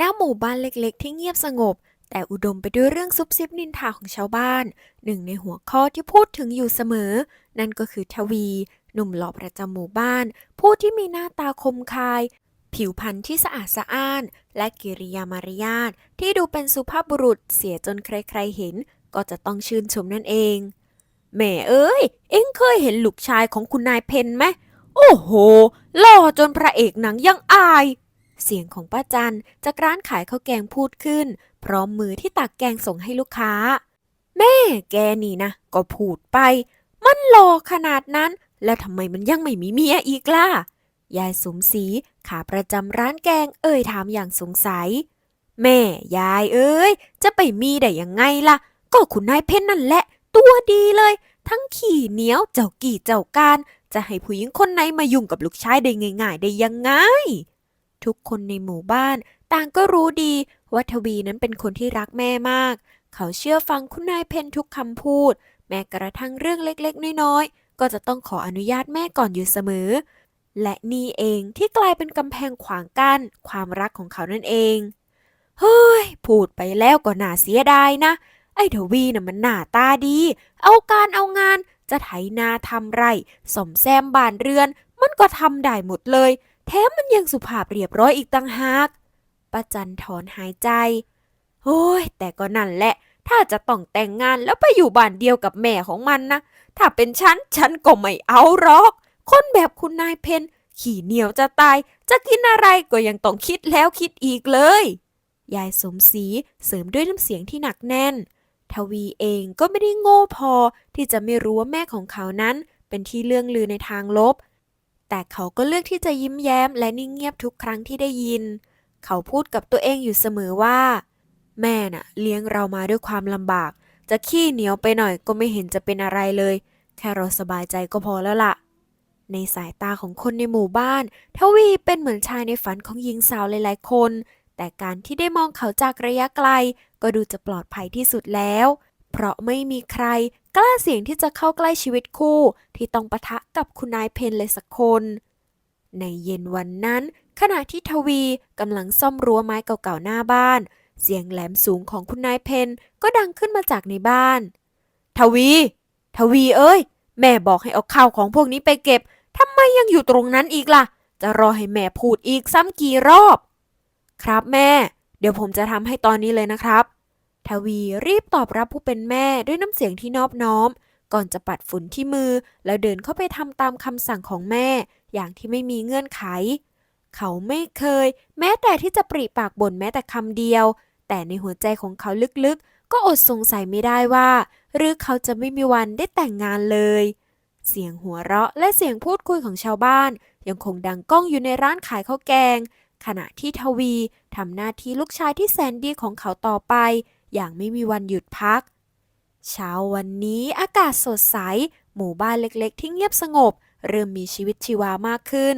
ณหมู่บ้านเล็กๆ ที่เงียบสงบ แต่อุดมไปด้วยเรื่องซุบซิบนินทาของชาวบ้าน หนึ่งในหัวข้อที่พูดถึงอยู่เสมอ นั่นก็คือทวี หนุ่มหล่อประจำหมู่บ้าน ผู้ที่มีหน้าตาคมคาย ผิวพรรณที่สะอาดสะอ้าน และกิริยามารยาทที่ดูเป็นสุภาพบุรุษเสียจนใครๆเห็น ก็จะต้องชื่นชมนั่นเองแหม่เอ้ย เอ็งเคยเห็นลูกชายของคุณนายเพนไหมโอ้โห หล่อจนพระเอกหนังยังอาย เสียงของป้าจันจากร้านขายข้าวแกงพูดขึ้น พร้อมมือที่ตักแกงส่งให้ลูกค้า แม่แกนี่นะ ก็พูดไป มันหล่อขนาดนั้น แล้วทำไมมันยังไม่มีเมียอีกล่ะ ยายสมศรีขาประจำร้านแกงเอ่ยถามอย่างสงสัย แม่ยายเอ้ย จะไปมีได้ยังไงล่ะ ก็คุณนายเพ่นนั่นแหละ ตัวดีเลย ทั้งขี่เหนียวเจ้ากี่เจ้าการ จะให้ผู้หญิงคนไหนมายุ่งกับลูกชายได้ง่าย ๆ ได้ยังไง ทุกคนในหมู่บ้าน ต่างก็รู้ดีว่าทวีนั้นเป็นคนที่รักแม่มาก เขาเชื่อฟังคุณนายเพนทุกคำพูด แม้กระทั่งเรื่องเล็กๆ น้อยๆ ก็จะต้องขออนุญาตแม่ก่อนอยู่เสมอ และนี่เองที่กลายเป็นกำแพงขวางกั้นความรักของเขานั่นเองเฮ้ยพูดไปแล้วก็น่าเสียดายนะ ไอ้ทวีน่ะมันหน้าตาดี เอาการเอางานจะไถนาทำไรสมแซมบ้านเรือน มันก็ทำได้หมดเลย แถมมันยังสุภาพเรียบร้อยอีกต่างหากป้าจันถอนหายใจ โอ้ย แต่ก็นั่นแหละ ถ้าจะต้องแต่งงานแล้วไปอยู่บ้านเดียวกับแม่ของมันนะ ถ้าเป็นฉัน ฉันก็ไม่เอาหรอก คนแบบคุณนายเพนขี่เหนียวจะตาย จะกินอะไรก็ยังต้องคิดแล้วคิดอีกเลย ยายสมศรีเสริมด้วยน้ำเสียงที่หนักแน่น ทวีเองก็ไม่ได้โง่พอที่จะไม่รู้ว่าแม่ของเขานั้น เป็นที่เรื่องลือในทางลบ แต่เขาก็เลือกที่จะยิ้มแย้มและนิ่งเงียบทุกครั้งที่ได้ยิน เขาพูดกับตัวเองอยู่เสมอว่า แม่น่ะ เลี้ยงเรามาด้วยความลำบาก จะขี้เหนียวไปหน่อยก็ไม่เห็นจะเป็นอะไรเลย แค่เราสบายใจก็พอแล้วล่ะ ในสายตาของคนในหมู่บ้าน ทวีเป็นเหมือนชายในฝันของหญิงสาวหลายๆคน แต่การที่ได้มองเขาจากระยะไกล ก็ดูจะปลอดภัยที่สุดแล้ว เพราะไม่มีใครกล้าเสี่ยงที่จะเข้าใกล้ชีวิตคู่ ที่ต้องปะทะกับคุณนายเพนเลยสักคน ในเย็นวันนั้น ขณะที่ทวีกำลังซ่อมรั้วไม้เก่าๆหน้าบ้าน เสียงแหลมสูงของคุณนายเพนก็ดังขึ้นมาจากในบ้าน ทวี ทวีเอ้ย แม่บอกให้เอาข้าวของพวกนี้ไปเก็บทำไมยังอยู่ตรงนั้นอีกล่ะ จะรอให้แม่พูดอีกซ้ำกี่รอบ ครับแม่ เดี๋ยวผมจะทำให้ตอนนี้เลยนะครับ ทวีรีบตอบรับผู้เป็นแม่ด้วยน้ำเสียงที่นอบน้อม ก่อนจะปัดฝุ่นที่มือ แล้วเดินเข้าไปทำตามคำสั่งของแม่ อย่างที่ไม่มีเงื่อนไข เขาไม่เคย แม้แต่ที่จะปริปากบ่นแม้แต่คำเดียว แต่ในหัวใจของเขาลึกๆ ก็อดสงสัยไม่ได้ว่า หรือเขาจะไม่มีวันได้แต่งงานเลย เสียงหัวเราะและเสียงพูดคุยของชาวบ้าน ยังคงดังก้องอยู่ในร้านขายข้าวแกง ขณะที่ทวีทำหน้าที่ลูกชายที่แสนดีของเขาต่อไป อย่างไม่มีวันหยุดพัก เช้าวันนี้อากาศสดใส หมู่บ้านเล็กๆ ที่เงียบสงบ เริ่มมีชีวิตชีวามากขึ้น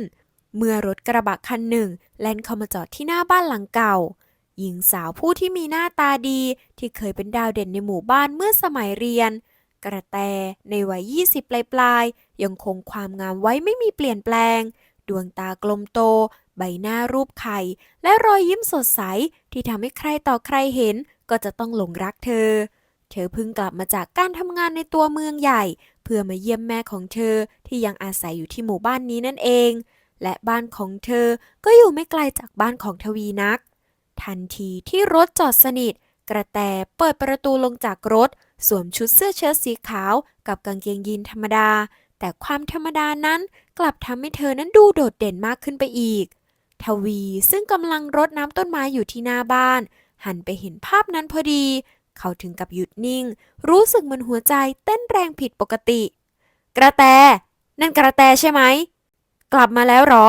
เมื่อรถกระบะคันหนึ่ง แล่นเข้ามาจอดที่หน้าบ้านหลังเก่า หญิงสาวผู้ที่มีหน้าตาดี ที่เคยเป็นดาวเด่นในหมู่บ้านเมื่อสมัยเรียน กระแตในวัย 20 ปลายปลายๆยังคงความงามไว้ไม่มีเปลี่ยนแปลง ดวงตากลมโตใบหน้ารูปไข่ และรอยยิ้มสดใสที่ทำให้ใครต่อใครเห็น ก็จะต้องหลงรักเธอ เธอเพิ่งกลับมาจากการทำงานในตัวเมืองใหญ่ เพื่อมาเยี่ยมแม่ของเธอที่ยังอาศัยอยู่ที่หมู่บ้านนี้นั่นเอง และบ้านของเธอก็อยู่ไม่ไกลจากบ้านของทวีนัก ทันทีที่รถจอดสนิท กระแตเปิดประตูลงจากรถ สวมชุดเสื้อเชิ้ตสีขาว กับกางเกงยีนธรรมดา แต่ความธรรมดานั้นกลับทำให้เธอนั้นดูโดดเด่นมากขึ้นไปอีก ทวีซึ่งกำลังรดน้ำต้นไม้อยู่ที่หน้าบ้าน หันไปเห็นภาพนั้นพอดี เขาถึงกับหยุดนิ่ง รู้สึกเหมือนหัวใจเต้นแรงผิดปกติ กระแต นั่นกระแตใช่ไหม กลับมาแล้วหรอ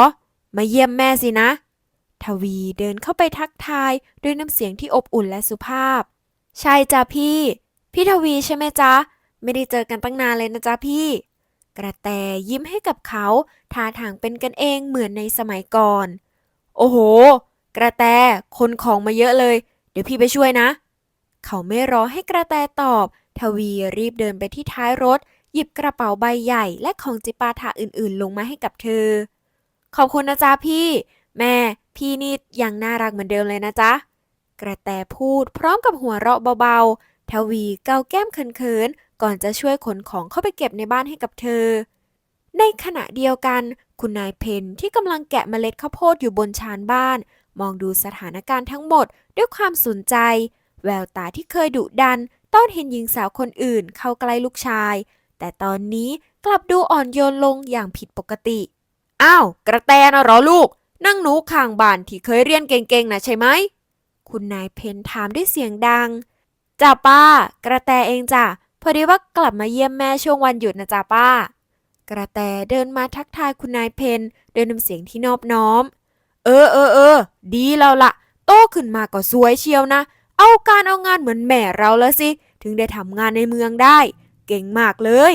มาเยี่ยมแม่สินะ ทวีเดินเข้าไปทักทายด้วยน้ำเสียงที่อบอุ่นและสุภาพ ใช่จ้ะพี่ พี่ทวีใช่ไหมจ๊ะ ไม่ได้เจอกันตั้งนานเลยนะจ๊ะพี่ กระแตยิ้มให้กับเขาท่าทางเป็นกันเองเหมือนในสมัยก่อน โอ้โห กระแต คนของมาเยอะเลย ดี๋ยวพี่ไปช่วยนะ เขาไม่รอให้กระแตตอบ ทวีรีบเดินไปที่ท้ายรถ หยิบกระเป๋าใบใหญ่และของจิปาถะอื่นๆ ลงมาให้กับเธอ ขอบคุณนะจ๊ะพี่ แม่ พี่นี่ยังน่ารักเหมือนเดิมเลยนะจ๊ะ กระแตพูดพร้อมกับหัวเราะเบาๆ ทวีเกาแก้มเขินๆ ก่อนจะช่วยขนของเข้าไปเก็บในบ้านให้กับเธอ ในขณะเดียวกัน คุณนายเพนที่กำลังแกะเมล็ดข้าวโพดอยู่บนชานบ้าน มองดูสถานการณ์ทั้งหมดด้วยความสนใจ แววตาที่เคยดุดัน ต้อนเห็นหญิงสาวคนอื่นเข้าใกล้ลูกชาย แต่ตอนนี้กลับดูอ่อนโยนลงอย่างผิดปกติ อ้าว กระแตนะเหรอลูก นั่งหนูข้างบ้านที่เคยเรียนเก่งๆนะใช่ไหม คุณนายเพนถามด้วยเสียงดังจ้าป้า กระแตเองจ้ะพอดีว่ากลับมาเยี่ยมแม่ช่วงวันหยุดนะจ้าป้า กระแตเดินมาทักทายคุณนายเพนด้วยน้ำเสียงที่นอบน้อม เออเออเออดีแล้วละ่ะ โตขึ้นมาก็สวยเชียวนะ เอาการเอางานเหมือนแม่เราแล้วสิ ถึงได้ทำงานในเมืองได้ เก่งมากเลย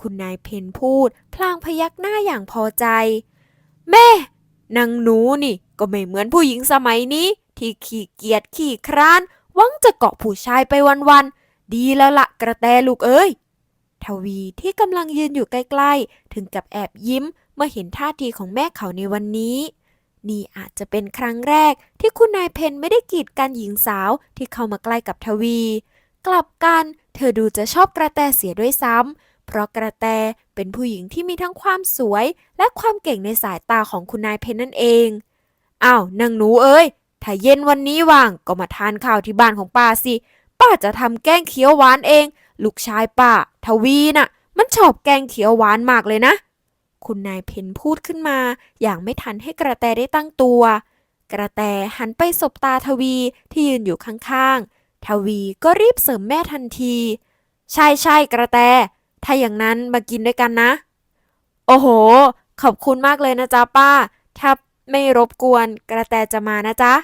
คุณนายเพนพูด พลางพยักหน้าอย่างพอใจ แม่นางหนูนี่ ก็ไม่เหมือนผู้หญิงสมัยนี้ ที่ขี้เกียจขี้คร้านหวังจะเกาะผู้ชายไปวันๆดีแล้วละกระแตลูกเอ้ยทวีที่กำลังยืนอยู่ใกล้ ๆ ถึงกับแอบยิ้มเมื่อเห็นท่าทีของแม่เขาในวันนี้ นี่อาจจะเป็นครั้งแรกที่คุณนายเพนไม่ได้กีดกันหญิงสาวที่เข้ามาใกล้กับทวี กลับกันเธอดูจะชอบกระแตเสียด้วยซ้ำ เพราะกระแตเป็นผู้หญิงที่มีทั้งความสวยและความเก่งในสายตาของคุณนายเพนนั่นเอง อ้าวนางหนูเอ้ย ถ้าเย็นวันนี้ว่างก็มาทานข้าวที่บ้านของป้าสิ ป้าจะทำแกงเขียวหวานเอง ลูกชายป้า ทวีน่ะ มันชอบแกงเขียวหวานมากเลยนะ คุณนายเพนพูดขึ้นมา อย่างไม่ทันให้กระแตได้ตั้งตัว กระแตหันไปสบตาทวีที่ยืนอยู่ข้างๆ ทวีก็รีบเสริมแม่ทันที ใช่ใช่กระแต ถ้าอย่างนั้นมากินด้วยกันนะ โอ้โห ขอบคุณมากเลยนะจ๊ะป้า ถ้าไม่รบกวน กระแตจะมานะจ๊ะ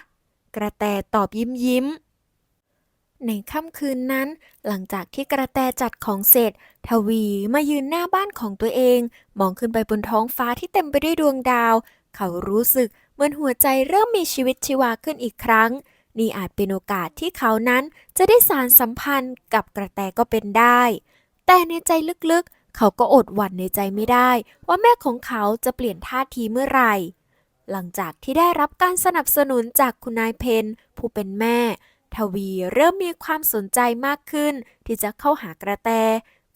กระแตตอบยิ้มยิ้ม ในค่ำคืนนั้น หลังจากที่กระแตจัดของเสร็จ ทวีมายืนหน้าบ้านของตัวเอง มองขึ้นไปบนท้องฟ้าที่เต็มไปด้วยดวงดาว เขารู้สึกเหมือนหัวใจเริ่มมีชีวิตชีวาขึ้นอีกครั้ง นี่อาจเป็นโอกาสที่เขานั้นจะได้สารสัมพันธ์กับกระแตก็เป็นได้ แต่ในใจลึกๆ เขาก็อดหวั่นในใจไม่ได้ ว่าแม่ของเขาจะเปลี่ยนท่าทีเมื่อไหร่ หลังจากที่ได้รับการสนับสนุนจากคุณนายเพนผู้เป็นแม่ ทวีเริ่มมีความสนใจมากขึ้น ที่จะเข้าหากระแต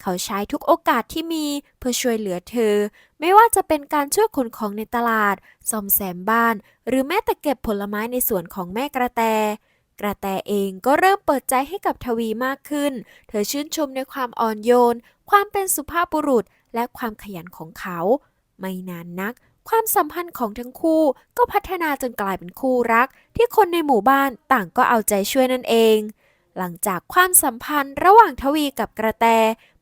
เขาใช้ทุกโอกาสที่มีเพื่อช่วยเหลือเธอ ไม่ว่าจะเป็นการช่วยขนของในตลาดซ่อมแซมบ้าน หรือแม้แต่เก็บผลไม้ในสวนของแม่กระแต กระแตเองก็เริ่มเปิดใจให้กับทวีมากขึ้น เธอชื่นชมในความอ่อนโยน ความเป็นสุภาพบุรุษ และความขยันของเขา ไม่นานนัก ความสัมพันธ์ของทั้งคู่ก็พัฒนาจนกลายเป็นคู่รัก ที่คนในหมู่บ้านต่างก็เอาใจช่วยนั่นเอง หลังจากความสัมพันธ์ระหว่างทวีกับกระแต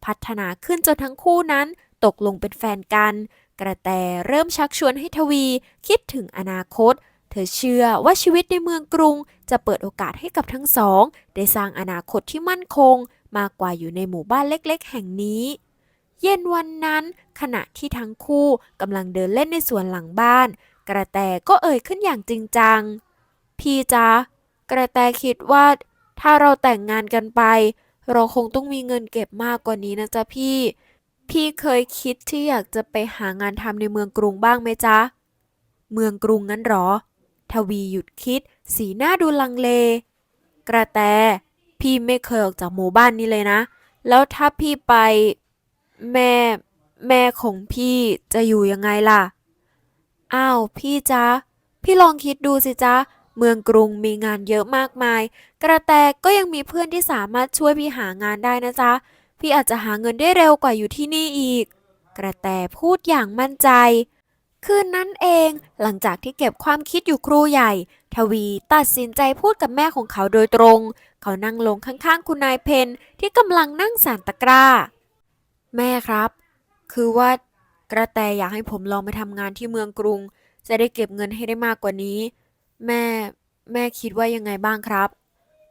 พัฒนาขึ้นจนทั้งคู่นั้น ตกลงเป็นแฟนกัน กระแตเริ่มชักชวนให้ทวีคิดถึงอนาคต เธอเชื่อว่าชีวิตในเมืองกรุง จะเปิดโอกาสให้กับทั้งสอง ได้สร้างอนาคตที่มั่นคง มากกว่าอยู่ในหมู่บ้านเล็ก ๆ แห่งนี้ เย็นวันนั้น ขณะที่ทั้งคู่กำลังเดินเล่นในสวนหลังบ้าน กระแตก็เอ่ยขึ้นอย่างจริงจัง พี่จ๊ะกระแตคิดว่า ถ้าเราแต่งงานกันไป เราคงต้องมีเงินเก็บมากกว่านี้นะจ๊ะพี่ พี่เคยคิดที่อยากจะไปหางานทำในเมืองกรุงบ้างไหมจ๊ะ เมืองกรุงงั้นหรอ ทวีหยุดคิด สีหน้าดูลังเล กระแต พี่ไม่เคยออกจากหมู่บ้านนี้เลยนะ แล้วถ้าพี่ไป แม่ แม่ของพี่จะอยู่ยังไงล่ะ อ้าวพี่จ๊ะ พี่ลองคิดดูสิจ๊ะ เมืองกรุงมีงานเยอะมากมาย กระแตก็ยังมีเพื่อนที่สามารถช่วยพี่หางานได้นะจ๊ะ พี่อาจจะหาเงินได้เร็วกว่าอยู่ที่นี่อีก กระแตพูดอย่างมั่นใจ คืนนั้นเองหลังจากที่เก็บความคิดอยู่ครูใหญ่ ทวีตัดสินใจพูดกับแม่ของเขาโดยตรง เขานั่งลงข้างๆคุณนายเพนที่กำลังนั่งสานตะกร้า แม่ครับ คือว่ากระแตอยากให้ผมลองไปทำงานที่เมืองกรุง จะได้เก็บเงินให้ได้มากกว่านี้ แม่ แม่คิดว่ายังไงบ้างครับ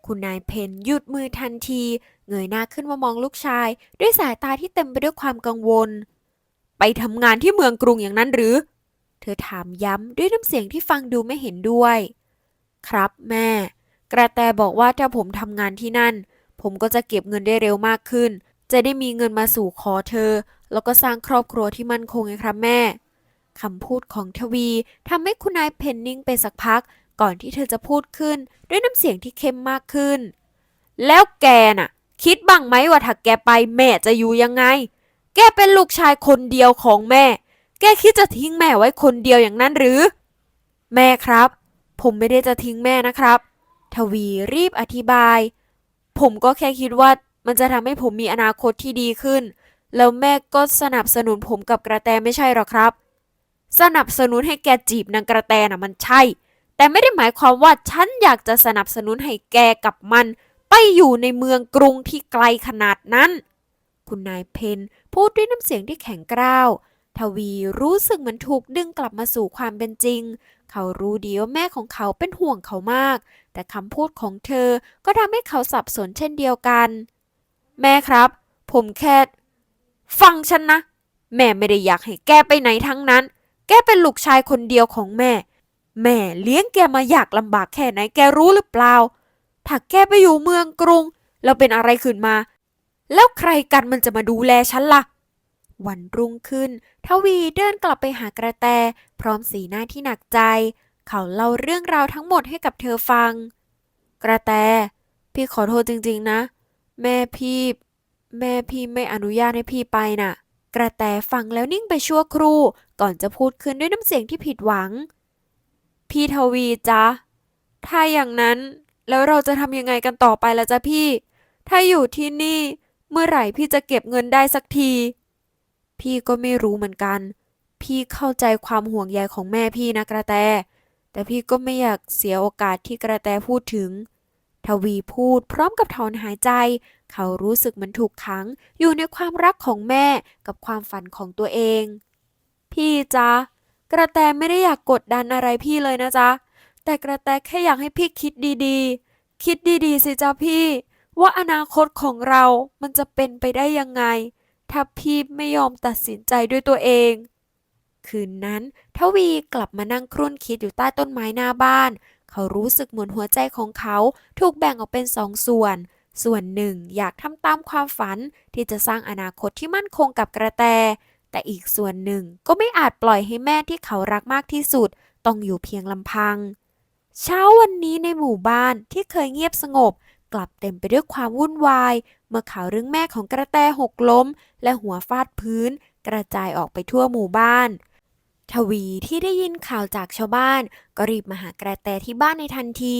คุณนายเพนหยุดมือทันที เงยหน้าขึ้นมามองลูกชาย ด้วยสายตาที่เต็มไปด้วยความกังวล ไปทำงานที่เมืองกรุงอย่างนั้นหรือ เธอถามย้ำด้วยน้ำเสียงที่ฟังดูไม่เห็นด้วย ครับแม่ กระแตบอกว่าถ้าผมทำงานที่นั่น ผมก็จะเก็บเงินได้เร็วมากขึ้น จะได้มีเงินมาสู่ขอเธอ แล้วก็สร้างครอบครัวที่มั่นคงไงครับแม่คำพูดของทวีทำให้คุณนายเพนนิงไปสักพัก ก่อนที่เธอจะพูดขึ้น ด้วยน้ำเสียงที่เข้มมากขึ้น แล้วแกน่ะ คิดบ้างไหมว่าถ้าแกไปแม่จะอยู่ยังไง แกเป็นลูกชายคนเดียวของแม่ แกคิดจะทิ้งแม่ไว้คนเดียวอย่างนั้นหรือ แม่ครับ ผมไม่ได้จะทิ้งแม่นะครับ ทวีรีบอธิบาย ผมก็แค่คิดว่า มันจะทำให้ผมมีอนาคตที่ดีขึ้น แล้วแม่ก็สนับสนุนผมกับกระแตไม่ใช่หรอครับ สนับสนุนให้แกจีบนางกระแตน่ะมันใช่ แต่ไม่ได้หมายความว่าฉันอยากจะสนับสนุนให้แกกับมัน ไปอยู่ในเมืองกรุงที่ไกลขนาดนั้น คุณนายเพนพูดด้วยน้ำเสียงที่แข็งกร้าวทวีรู้สึกเหมือนถูกดึงกลับมาสู่ความเป็นจริง เขารู้ดีว่าแม่ของเขาเป็นห่วงเขามาก แต่คำพูดของเธอก็ทำให้เขาสับสนเช่นเดียวกัน แม่ครับ ผมแค่ ฟังฉันนะ แม่ไม่ได้อยากให้แกไปไหนทั้งนั้น แกเป็นลูกชายคนเดียวของแม่ แม่เลี้ยงแกมาอยากลำบากแค่ไหนแกรู้หรือเปล่า ถ้าแกไปอยู่เมืองกรุง แล้วเป็นอะไรขึ้นมา แล้วใครกันมันจะมาดูแลฉันล่ะวันรุ่งขึ้น ทวีเดินกลับไปหากระแต พร้อมสีหน้าที่หนักใจ เขาเล่าเรื่องราวทั้งหมดให้กับเธอฟัง กระแต พี่ขอโทษจริง ๆ นะ แม่พี่ แม่พี่ไม่อนุญาตให้พี่ไปน่ะ กระแตฟังแล้วนิ่งไปชั่วครู่ ก่อนจะพูดขึ้นด้วยน้ำเสียงที่ผิดหวัง พี่ทวีจ๊ะ ถ้าอย่างนั้นแล้วเราจะทำยังไงกันต่อไปล่ะจ๊ะพี่ ถ้าอยู่ที่นี่ เมื่อไหร่พี่จะเก็บเงินได้สักที พี่ก็ไม่รู้เหมือนกัน พี่เข้าใจความห่วงใยของแม่พี่นะกระแต แต่พี่ก็ไม่อยากเสียโอกาสที่กระแตพูดถึง ทวีพูดพร้อมกับถอนหายใจ เขารู้สึกเหมือนถูกขัง อยู่ในความรักของแม่กับความฝันของตัวเอง พี่จ๊ะกระแตไม่ได้อยากกดดันอะไรพี่เลยนะจ๊ะ แต่กระแตแค่อยากให้พี่คิดดีๆ คิดดีๆสิจ๊ะพี่ ว่าอนาคตของเรา มันจะเป็นไปได้ยังไง ถ้าพี่ไม่ยอมตัดสินใจด้วยตัวเอง คืนนั้นทวีกลับมานั่งครุ่นคิดอยู่ใต้ต้นไม้หน้าบ้าน เขารู้สึกเหมือนหัวใจของเขาถูกแบ่งออกเป็นสองส่วน ส่วนหนึ่งอยากทำตามความฝันที่จะสร้างอนาคตที่มั่นคงกับกระแต แต่อีกส่วนหนึ่งก็ไม่อาจปล่อยให้แม่ที่เขารักมากที่สุด ต้องอยู่เพียงลำพัง เช้าวันนี้ในหมู่บ้านที่เคยเงียบสงบ กลับเต็มไปด้วยความวุ่นวาย เมื่อข่าวเรื่องแม่ของกระแตหกล้ม และหัวฟาดพื้น กระจายออกไปทั่วหมู่บ้าน ทวีที่ได้ยินข่าวจากชาวบ้าน ก็รีบมาหากระแตที่บ้านในทันที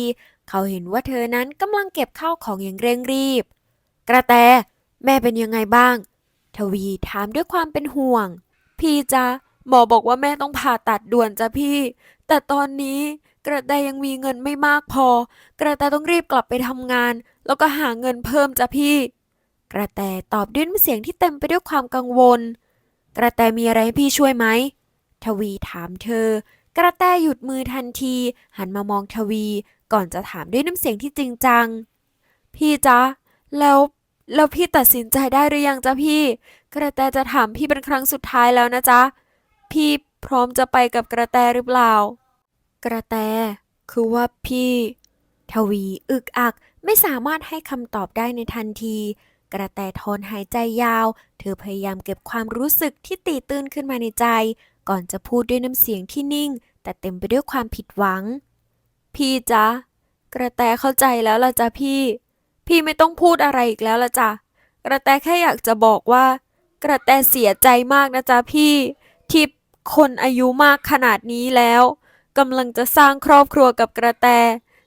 เขาเห็นว่าเธอนั้นกำลังเก็บข้าวของอย่างเร่งรีบ กระแต แม่เป็นยังไงบ้าง ทวีถามด้วยความเป็นห่วง พี่จ๊ะหมอบอกว่าแม่ต้องผ่าตัดด่วนจ้ะพี่ แต่ตอนนี้กระแตยังมีเงินไม่มากพอ กระแตต้องรีบกลับไปทำงาน แล้วก็หาเงินเพิ่มจ้ะพี่ กระแตตอบด้วยน้ำเสียงที่เต็มไปด้วยความกังวล กระแตมีอะไรให้พี่ช่วยไหม ทวีถามเธอ กระแตหยุดมือทันที หันมามองทวี ก่อนจะถามด้วยน้ำเสียงที่จริงจัง พี่จ๊ะ แล้วแล้วพี่ตัดสินใจได้หรือยังจ๊ะพี่ กระแตจะถามพี่เป็นครั้งสุดท้ายแล้วนะจ๊ะ พี่พร้อมจะไปกับกระแตหรือเปล่า กระแต คือว่าพี่ ทวีอึกอักไม่สามารถให้คำตอบได้ในทันที กระแตถอนหายใจยาว เธอพยายามเก็บความรู้สึกที่ตีตื้นขึ้นมาในใจ ก่อนจะพูดด้วยน้ำเสียงที่นิ่ง แต่เต็มไปด้วยความผิดหวัง พี่จ๊ะ กระแตเข้าใจแล้วล่ะจ๊ะพี่ พี่ไม่ต้องพูดอะไรอีกแล้วล่ะจ๊ะ กระแตแค่อยากจะบอกว่า กระแตเสียใจมากนะจ๊ะพี่ ที่คนอายุมากขนาดนี้แล้วกำลังจะสร้างครอบครัวกับกระแต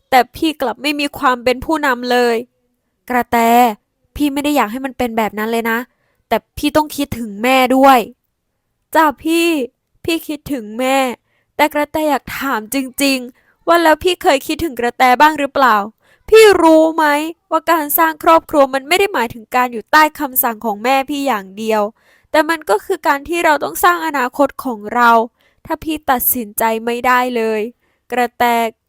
แต่พี่กลับไม่มีความเป็นผู้นำเลย กระแต พี่ไม่ได้อยากให้มันเป็นแบบนั้นเลยนะ แต่พี่ต้องคิดถึงแม่ด้วย จ้าพี่ พี่คิดถึงแม่ แต่กระแตอยากถามจริง ๆ ว่าแล้วพี่เคยคิดถึงกระแตบ้างหรือเปล่า พี่รู้ไหมว่าการสร้างครอบครัวมันไม่ได้หมายถึงการอยู่ใต้คำสั่งของแม่พี่อย่างเดียว แต่มันก็คือการที่เราต้องสร้างอนาคตของเรา ถ้าพี่ตัดสินใจไม่ได้เลย กระแต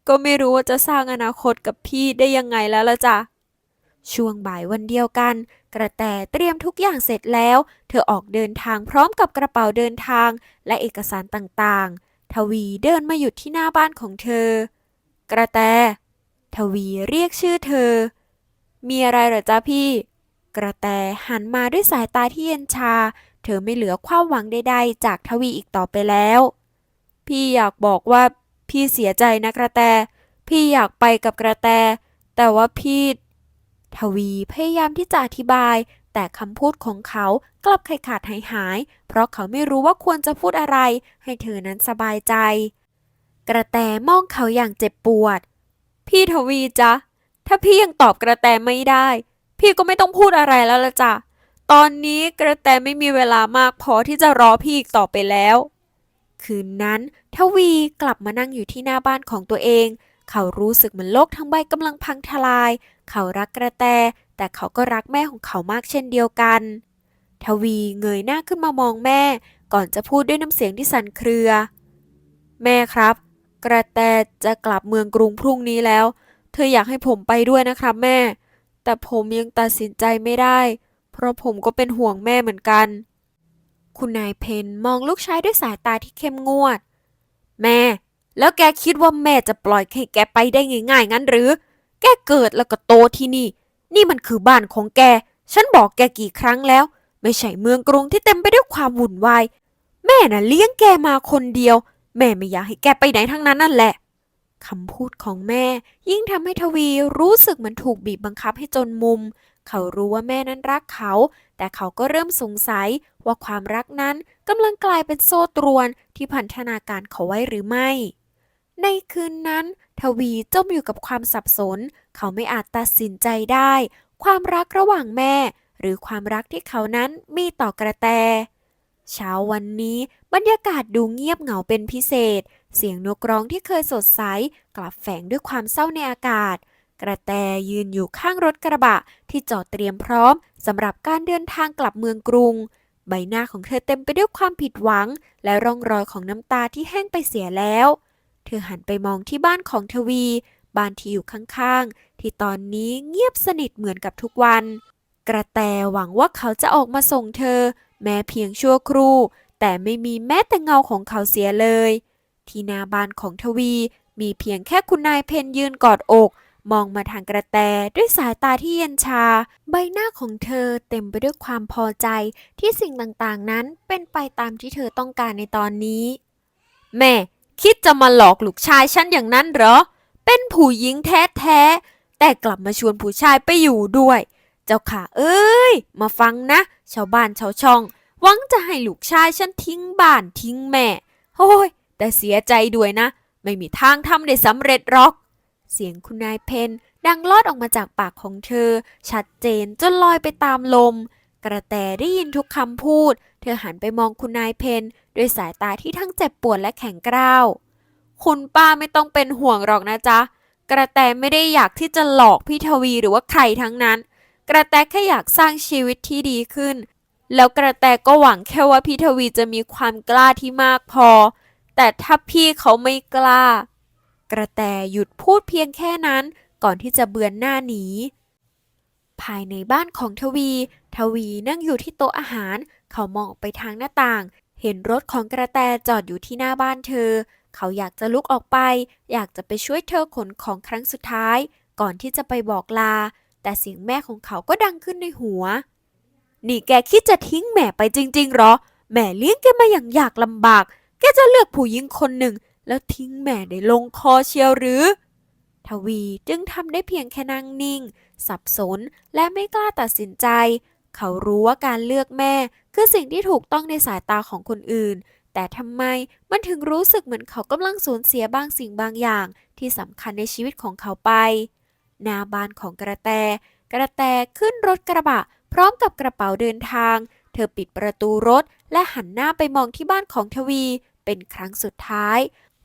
ก็ไม่รู้ว่าจะสร้างอนาคตกับพี่ได้ยังไงแล้วละจ้ะ ช่วงบ่ายวันเดียวกัน กระแตเตรียมทุกอย่างเสร็จแล้ว เธอออกเดินทางพร้อมกับกระเป๋าเดินทางและเอกสารต่างๆ ทวีเดินมาหยุดที่หน้าบ้านของเธอ กระแต ทวีเรียกชื่อเธอ มีอะไรเหรอจ๊ะพี่ กระแตหันมาด้วยสายตาที่เย็นชา เธอไม่เหลือความหวังใดๆ จากทวีอีกต่อไปแล้ว พี่อยากบอกว่าพี่เสียใจนะกระแต พี่อยากไปกับกระแต แต่ว่าพี่ ทวีพยายามที่จะอธิบาย แต่คำพูดของเขากลับขาดขาดหายหาย เพราะเขาไม่รู้ว่าควรจะพูดอะไร ให้เธอนั้นสบายใจ กระแตมองเขาอย่างเจ็บปวด พี่ทวีจ๊ะ ถ้าพี่ยังตอบกระแตไม่ได้ พี่ก็ไม่ต้องพูดอะไรแล้วละจ้ะ ตอนนี้กระแตไม่มีเวลามากพอที่จะรอพี่อีกต่อไปแล้ว คืนนั้น ทวีกลับมานั่งอยู่ที่หน้าบ้านของตัวเอง เขารู้สึกเหมือนโลกทั้งใบกำลังพังทลาย เขารักกระแต แต่เขาก็รักแม่ของเขามากเช่นเดียวกัน ทวีเงยหน้าขึ้นมามองแม่ ก่อนจะพูดด้วยน้ำเสียงที่สั่นเครือ แม่ครับ กระแตจะกลับเมืองกรุงพรุ่งนี้แล้ว เธออยากให้ผมไปด้วยนะครับแม่ แต่ผมยังตัดสินใจไม่ได้ เพราะผมก็เป็นห่วงแม่เหมือนกัน คุณนายเพนมองลูกชายด้วยสายตาที่เข้มงวด แม่ แล้วแกคิดว่าแม่จะปล่อยให้แกไปได้ง่ายๆงั้นหรือ แกเกิดแล้วก็โตที่นี่ นี่มันคือบ้านของแก ฉันบอกแกกี่ครั้งแล้ว ไม่ใช่เมืองกรุงที่เต็มไปด้วยความวุ่นวาย แม่น่ะเลี้ยงแกมาคนเดียว แม่ไม่อยากให้แกไปไหนทั้งนั้นนั่นแหละคำพูดของแม่ ยิ่งทำให้ทวีรู้สึกเหมือนถูกบีบบังคับให้จนมุม เขารู้ว่าแม่นั้นรักเขา แต่เขาก็เริ่มสงสัยว่าความรักนั้นกำลังกลายเป็นโซ่ตรวนที่พันธนาการเขาไว้หรือไม่ ในคืนนั้น ทวีจมอยู่กับความสับสน เขาไม่อาจตัดสินใจได้ ความรักระหว่างแม่ หรือความรักที่เขานั้นมีต่อกระแต เช้าวันนี้บรรยากาศดูเงียบเหงาเป็นพิเศษ เสียงนกร้องที่เคยสดใส กลับแฝงด้วยความเศร้าในอากาศ กระแตยืนอยู่ข้างรถกระบะที่จอดเตรียมพร้อมสำหรับการเดินทางกลับเมืองกรุงใบหน้าของเธอเต็มไปด้วยความผิดหวัง และร่องรอยของน้ำตาที่แห้งไปเสียแล้ว เธอหันไปมองที่บ้านของทวี บ้านที่อยู่ข้างๆ ที่ตอนนี้เงียบสนิทเหมือนกับทุกวัน กระแตหวังว่าเขาจะออกมาส่งเธอ แม้เพียงชั่วครู่ แต่ไม่มีแม้แต่เงาของเขาเสียเลย ที่หน้าบ้านของทวี มีเพียงแค่คุณนายเพนยืนกอดอกมองมาทางกระแตด้วยสายตาที่เย็นชา ใบหน้าของเธอเต็มไปด้วยความพอใจที่สิ่งต่างๆนั้นเป็นไปตามที่เธอต้องการในตอนนี้ แม่ คิดจะมาหลอกลูกชายฉันอย่างนั้นเหรอ เป็นผู้หญิงแท้ๆ แต่กลับมาชวนผู้ชายไปอยู่ด้วย เจ้าค่ะเอ้ย มาฟังนะ ชาวบ้านชาวช่อง หวังจะให้ลูกชายฉันทิ้งบ้านทิ้งแม่ โอ้ย แต่เสียใจด้วยนะ ไม่มีทางทำได้สำเร็จหรอก เสียงคุณนายเพนดังลอดออกมาจากปากของเธอ ชัดเจนจนลอยไปตามลม กระแตได้ยินทุกคำพูด เธอหันไปมองคุณนายเพนด้วยสายตาที่ทั้งเจ็บปวดและแข็งกร้าว คุณป้าไม่ต้องเป็นห่วงหรอกนะจ๊ะ กระแตไม่ได้อยากที่จะหลอกพี่ทวีหรือว่าใครทั้งนั้น กระแตแค่อยากสร้างชีวิตที่ดีขึ้น แล้วกระแตก็หวังแค่ว่าพี่ทวีจะมีความกล้าที่มากพอ แต่ถ้าพี่เขาไม่กล้า กระแตหยุดพูดเพียงแค่นั้นก่อนที่จะเบือนหน้าหนีภายในบ้านของทวี ทวีนั่งอยู่ที่โต๊ะอาหาร เขามองออกไปทางหน้าต่าง เห็นรถของกระแตจอดอยู่ที่หน้าบ้านเธอ เขาอยากจะลุกออกไป อยากจะไปช่วยเธอขนของครั้งสุดท้าย ก่อนที่จะไปบอกลา แต่เสียงแม่ของเขาก็ดังขึ้นในหัว นี่แกคิดจะทิ้งแม่ไปจริงๆหรอ แม่เลี้ยงแกมาอย่างยากลำบาก แกจะเลือกผู้หญิงคนหนึ่ง แล้วทิ้งแม่ได้ลงคอเชียวหรือทวีจึงทำได้เพียงแค่นั่งนิ่ง สับสนและไม่กล้าตัดสินใจ เขารู้ว่าการเลือกแม่ คือสิ่งที่ถูกต้องในสายตาของคนอื่น แต่ทำไมมันถึงรู้สึกเหมือนเขากำลังสูญเสียบางสิ่งบางอย่าง ที่สำคัญในชีวิตของเขาไปหน้าบ้านของกระแต กระแตขึ้นรถกระบะ พร้อมกับกระเป๋าเดินทาง เธอปิดประตูรถ และหันหน้าไปมองที่บ้านของทวี เป็นครั้งสุดท้าย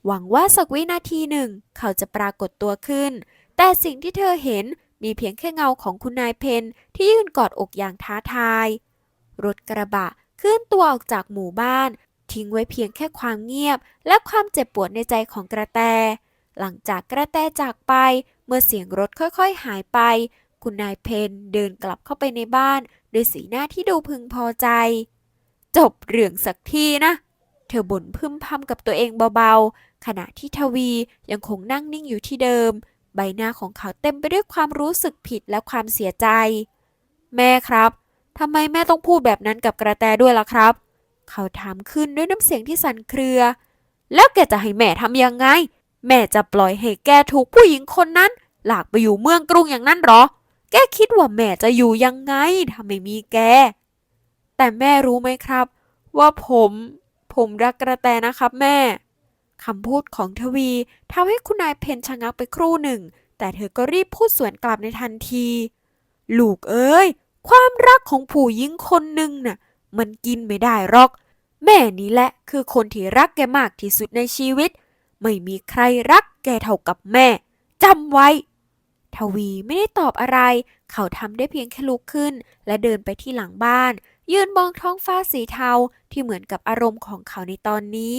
หวังว่าสักวินาทีหนึ่ง เขาจะปรากฏตัวขึ้น แต่สิ่งที่เธอเห็น มีเพียงแค่เงาของคุณนายเพนที่ยืนกอดอกอย่างท้าทาย รถกระบะเคลื่อนตัวออกจากหมู่บ้าน ทิ้งไว้เพียงแค่ความเงียบ และความเจ็บปวดในใจของกระแต หลังจากกระแตจากไป เมื่อเสียงรถค่อยๆ หายไป คุณนายเพนเดินกลับเข้าไปในบ้านด้วยสีหน้าที่ดูพึงพอใจ จบเรื่องสักทีนะ เธอบ่นพึมพำกับตัวเองเบาๆ ขณะที่ทวียังคงนั่งนิ่งอยู่ที่เดิม ใบหน้าของเขาเต็มไปด้วยความรู้สึกผิดและความเสียใจ แม่ครับทำไมแม่ต้องพูดแบบนั้นกับกระแตด้วยล่ะครับ เขาถามขึ้นด้วยน้ำเสียงที่สั่นเครือ แล้วแกจะให้แม่ทำยังไง แม่จะปล่อยให้แกถูกผู้หญิงคนนั้น หลากไปอยู่เมืองกรุงอย่างนั้นหรอ แกคิดว่าแม่จะอยู่ยังไงถ้าไม่มีแก แต่แม่รู้ไหมครับ ว่าผม ผมรักกระแตนะครับแม่ คำพูดของทวีทำให้คุณนายเพนชะงักไปครู่หนึ่ง แต่เธอก็รีบพูดสวนกลับในทันที ลูกเอ้ย ความรักของผู้หญิงคนหนึ่งน่ะ มันกินไม่ได้หรอก แม่นี่แหละคือคนที่รักแกมากที่สุดในชีวิต ไม่มีใครรักแกเท่ากับแม่จำไว้ ทวีไม่ได้ตอบอะไร เขาทำได้เพียงแค่ลุกขึ้น และเดินไปที่หลังบ้าน ยืนมองท้องฟ้าสีเทาที่เหมือนกับอารมณ์ของเขาในตอนนี้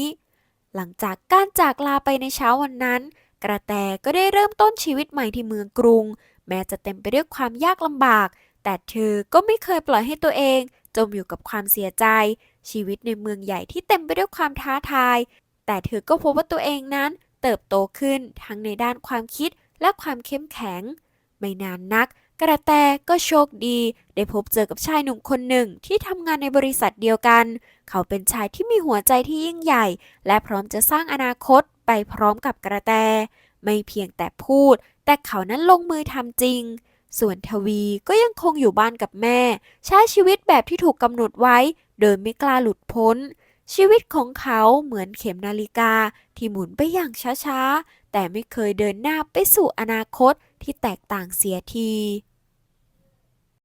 หลังจากการจากลาไปในเช้าวันนั้น กระแตก็ได้เริ่มต้นชีวิตใหม่ที่เมืองกรุง แม้จะเต็มไปด้วยความยากลำบาก แต่เธอก็ไม่เคยปล่อยให้ตัวเอง จมอยู่กับความเสียใจ ชีวิตในเมืองใหญ่ที่เต็มไปด้วยความท้าทาย แต่เธอก็พบว่าตัวเองนั้น เติบโตขึ้นทั้งในด้านความคิดและความเข้มแข็ง ไม่นานนัก กระแตก็โชคดี ได้พบเจอกับชายหนุ่มคนหนึ่งที่ทำงานในบริษัทเดียวกัน เขาเป็นชายที่มีหัวใจที่ยิ่งใหญ่ และพร้อมจะสร้างอนาคตไปพร้อมกับกระแต ไม่เพียงแต่พูด แต่เขานั้นลงมือทำจริง ส่วนทวีก็ยังคงอยู่บ้านกับแม่ ใช้ชีวิตแบบที่ถูกกำหนดไว้ โดยไม่กล้าหลุดพ้น ชีวิตของเขาเหมือนเข็มนาฬิกาที่หมุนไปอย่างช้าๆ แต่ไม่เคยเดินหน้าไปสู่อนาคตที่แตกต่างเสียที